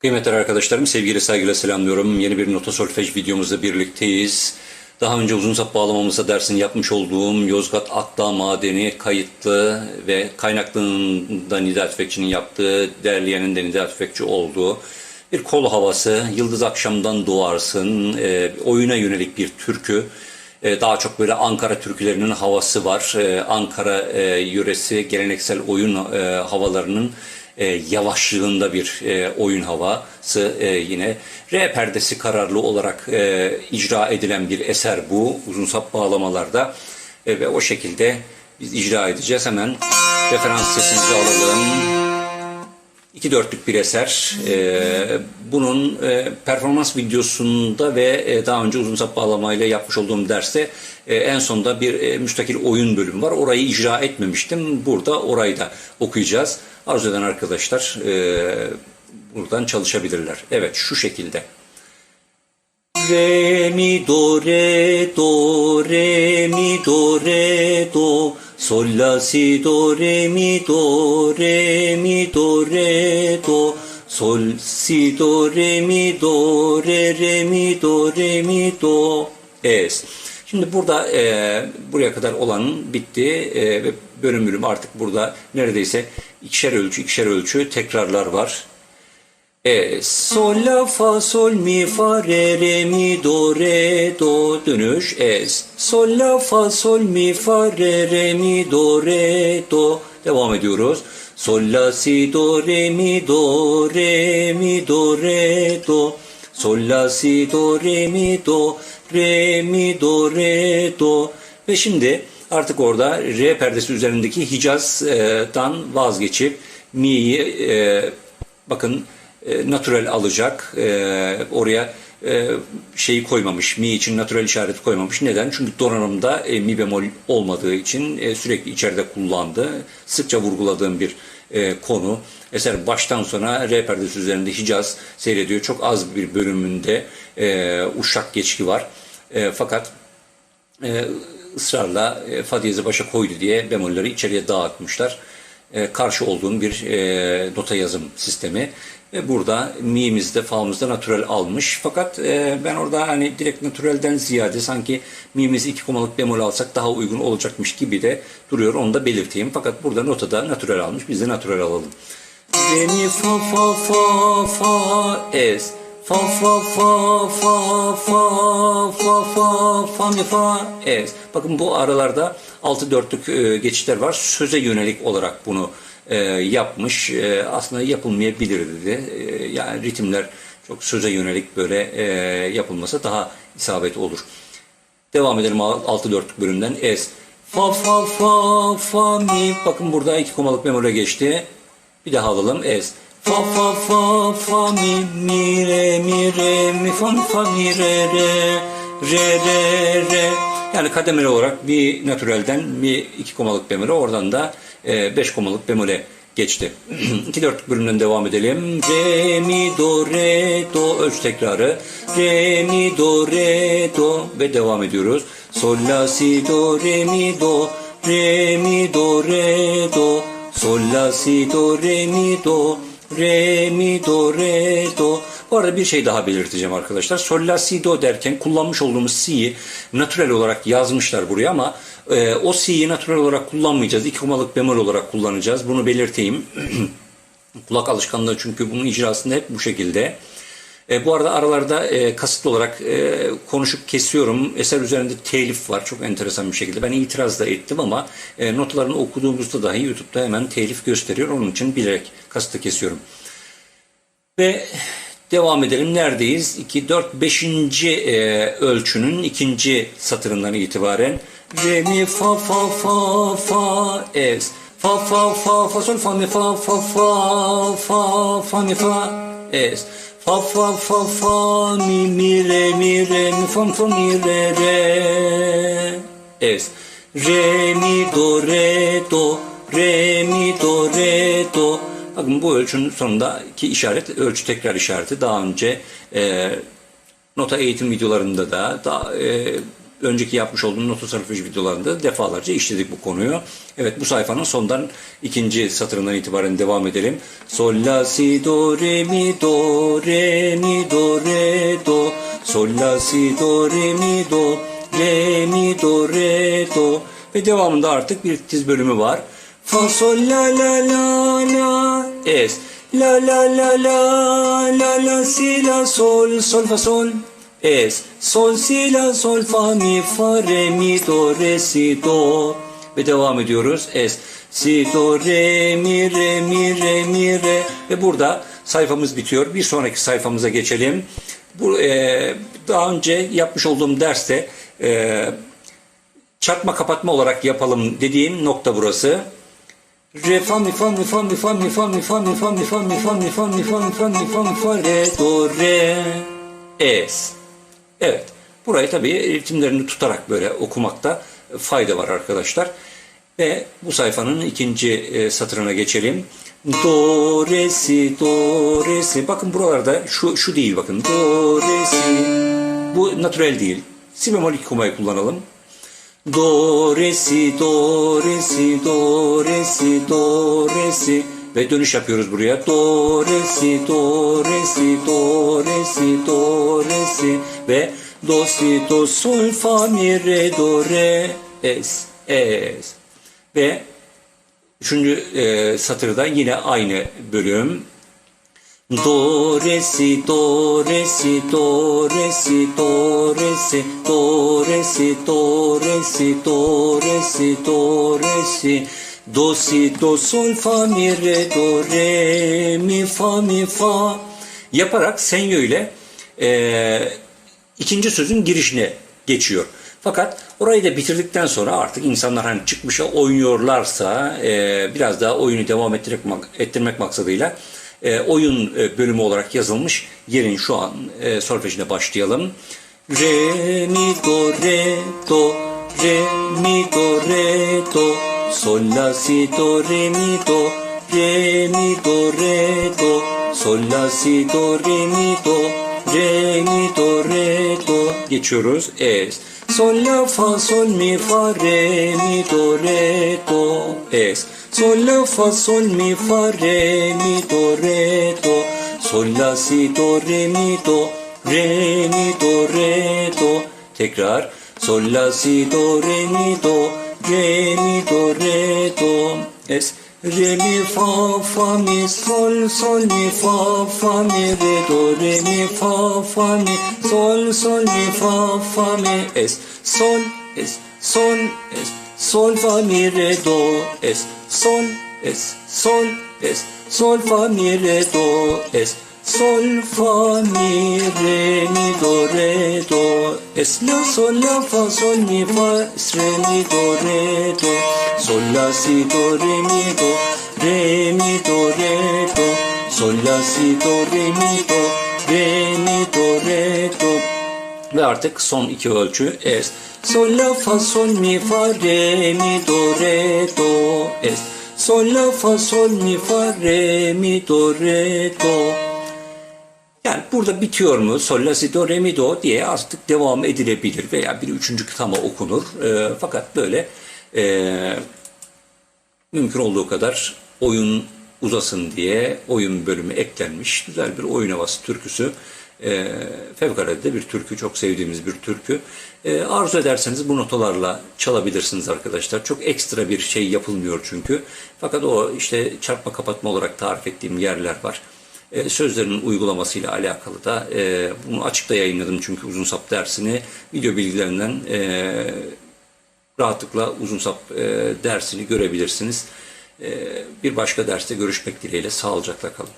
Kıymetli arkadaşlarım, sevgili saygıyla selamlıyorum. Yeni bir nota solfej videomuzda birlikteyiz. Daha önce uzun sap bağlamamızda dersini yapmış olduğum Yozgat Akdağ Madeni kayıtlı ve kaynaklığında Nida Tüfekçi'nin yaptığı, derleyenin de Nida Tüfekçi olduğu bir kol havası, Yıldız Akşam'dan doğarsın, e, oyuna yönelik bir türkü. E, daha çok böyle Ankara türkülerinin havası var. E, Ankara e, yöresi geleneksel oyun e, havalarının e, yavaşlığında bir e, oyun havası e, yine. R perdesi kararlı olarak e, icra edilen bir eser bu uzun sap bağlamalarda E, ve o şekilde biz icra edeceğiz. Hemen referans sesimizi alalım. İki dörtlük bir eser. Ee, bunun e, performans videosunda ve e, daha önce uzun sap bağlamayla yapmış olduğum derste e, en sonda bir e, müstakil oyun bölümü var. Orayı icra etmemiştim. Burada orayı da okuyacağız. Arzu eden arkadaşlar e, buradan çalışabilirler. Evet şu şekilde. Re mi do re do re mi do re do sol la si do re mi do re mi do re do sol si do re mi do re re mi do re mi do es. Şimdi burada e, buraya kadar olan bitti e, ve bölüm bölüm artık burada neredeyse ikişer ölçü ikişer ölçü tekrarlar var. E, sol la fa sol mi fa re re mi do re do dönüş es. Sol la fa sol mi fa re re mi do re do devam ediyoruz. Sol la si do re mi do re mi do re do. Sol la si do re mi do re mi do re do ve şimdi artık orada re perdesi üzerindeki Hicaz'dan vazgeçip mi'yi e, bakın e, natural alacak. E, oraya e, şeyi koymamış. Mi için natural işareti koymamış. Neden? Çünkü donanımda e, mi bemol olmadığı için e, sürekli içeride kullandı. Sıkça vurguladığım bir e, konu. Eser baştan sona R perdesi üzerinde Hicaz seyrediyor. Çok az bir bölümünde e, uşak geçki var. E, fakat e, ısrarla e, fa diyezi başa koydu diye bemolleri içeriye dağıtmışlar. E, karşı olduğum bir e, nota yazım sistemi. Ve burada mi'mizde, fa'mızda natural almış. Fakat e, ben orada hani direkt naturalden ziyade sanki mi'mizi iki komalık bemol alsak daha uygun olacakmış gibi de duruyor. Onu da belirteyim. Fakat burada notada natural almış. Biz de natural alalım. Re mi fa fa fa fa es. Fa fa fa fa fa fa fa fa mi fa es. Bakın bu aralarda altı dörtlük e, geçişler var. Söze yönelik olarak bunu e, yapmış. E, aslında yapılmayabilirdi. E, yani ritimler çok söze yönelik böyle e, yapılmasa daha isabet olur. Devam edelim altı dörtlük bölümden. Es. Fa fa fa fa mi. Bakın burada iki komalık memole geçti. Bir daha alalım. Es. Fa fa fa fa mi mi re mi re mi fa mi fa mi re re re re re. Yani kademeli olarak mi naturalden mi iki komalık bemole oradan da e, beş komalık bemole geçti. İki dörtlük bölümden devam edelim. Re mi do re do ölç tekrarı. Re mi do re do ve devam ediyoruz. Sol la si do re mi do re mi do re do sol la si do re mi do re mi do re do bu arada bir şey daha belirteceğim arkadaşlar. Sol la si do derken kullanmış olduğumuz si'yi natural olarak yazmışlar buraya ama e, o si'yi natural olarak kullanmayacağız. İki komalık bemol olarak kullanacağız. Bunu belirteyim. Kulak alışkanlığı çünkü bunun icrasında hep bu şekilde. E, bu arada aralarda e, kasıtlı olarak e, konuşup kesiyorum. Eser üzerinde telif var çok enteresan bir şekilde. Ben itiraz da ettim ama e, notlarını okuduğumuzda dahi YouTube'da hemen telif gösteriyor. Onun için bilerek kasıtlı kesiyorum. Ve devam edelim. Neredeyiz? 2, 4, 5. E, ölçünün ikinci satırından itibaren Re mi fa fa fa fa es fa fa fa fa sol fa mi fa fa fa fa fa mi fa es fa fa fa fa mi mi re mi re mi fa fa mi re re es re mi do re do re mi do re do Bakın bu ölçünün sonundaki işaret ölçü tekrar işareti. Daha önce e, nota eğitim videolarında da daha, e, önceki yapmış olduğum not tasarrufu videolarında defalarca işledik bu konuyu. Evet bu sayfanın sondan ikinci satırından itibaren devam edelim. Sol la si do re mi do re mi do re do sol la si do re mi do re mi do re do ve devamında artık bir tiz bölümü var. Fa sol la la la la es la la la la la la si la sol sol fa sol es sol si la sol fa mi fa re mi do re si do ve devam ediyoruz es si do re mi re mi re mi re ve burada sayfamız bitiyor bir sonraki sayfamıza geçelim bu e, daha önce yapmış olduğum derste e, çarpma kapatma olarak yapalım dediğim nokta burası. Re fa mi fa mi fa mi fa mi fa mi fa mi fa mi fa mi fa mi fa mi fa mi fa mi fa mi fa re do re es. Evet. Burayı tabii ritimlerini tutarak böyle okumakta fayda var arkadaşlar. Ve bu sayfanın ikinci e, satırına geçelim. Do, re, si, do, re, si. Bakın buralarda şu, şu değil bakın. Do, re, si. Bu natürel değil. Si bemol iki kumayı kullanalım. Do, re, si, do, re, si, do, re, si, do, re, si. Ve dönüş yapıyoruz buraya. Do, re, si, do, re, si, do, re, si, do, re, si. Ve do, si, do, sol, fa, mi, re, do, re, es, es. Ve üçüncü e, satırda yine aynı bölüm. Do, re, si, do, re, si, do, re, si, do, re, si, do, re, si, do, re, si, do, re, si, do, re, si, do, si, do, sol, fa, mi, re, do, re, mi, fa, mi, fa yaparak senyo ile e, ikinci sözün girişine geçiyor. Fakat orayı da bitirdikten sonra artık insanlar hani çıkmışa oynuyorlarsa e, biraz daha oyunu devam ettirmek, ettirmek maksadıyla e, oyun e, bölümü olarak yazılmış yerin şu an e, solfejine başlayalım. Re, mi, do, re, do, re, mi, do, re, do, sol, la, si, do, re, mi, do, re, mi, do, re, do, sol, la, si, do, re, mi, do, re, mi, do, re, do. Geçiyoruz. Es. Sol, la, fa, sol, mi, fa, re, mi, do, re, do. Es. Sol, la, fa, sol, mi, fa, re, mi, do, re, do. Sol, la, si, do, re, mi, do. Re, mi, do, re, do. Tekrar. Sol, la, si, do, re, mi, do. Re, mi, do, re, do. Es. Re, mi, fa, fa, mi, sol, sol, mi, fa, fa, mi, re, do, re, mi, fa, fa, mi, sol, sol, mi, fa, fa, mi, es, sol, es, sol, es, sol, fa, mi, re, do, es, sol, es, sol, es, sol, fa, mi, re, do, es, sol, fa, mi, re, mi, do, re, do, es, la, sol, la, fa, sol, mi, fa, es, re, mi, do, re, do, sol, la, si, do, re, mi, do, re, mi, do, re, do, sol, la, si, do, re, mi, do, re, mi, do, re, do. Ve artık son iki ölçü es. Sol, la, fa, sol, mi, fa, re, mi, do, re, do, es. Sol, la, fa, sol, mi, fa, re, mi, do, re, do. Yani burada bitiyor mu sol la diye artık devam edilebilir veya bir üçüncü kıtama okunur. E, fakat böyle e, mümkün olduğu kadar oyun uzasın diye oyun bölümü eklenmiş güzel bir oyun havası türküsü. E, fevkalade de bir türkü, çok sevdiğimiz bir türkü. E, arzu ederseniz bu notalarla çalabilirsiniz arkadaşlar. Çok ekstra bir şey yapılmıyor çünkü. Fakat o işte çarpma kapatma olarak tarif ettiğim yerler var. E, sözlerinin uygulamasıyla alakalı da e, bunu açıkta yayınladım çünkü uzun sap dersini video bilgilerinden e, rahatlıkla uzun sap e, dersini görebilirsiniz. Bir başka derste görüşmek dileğiyle sağlıcakla kalın.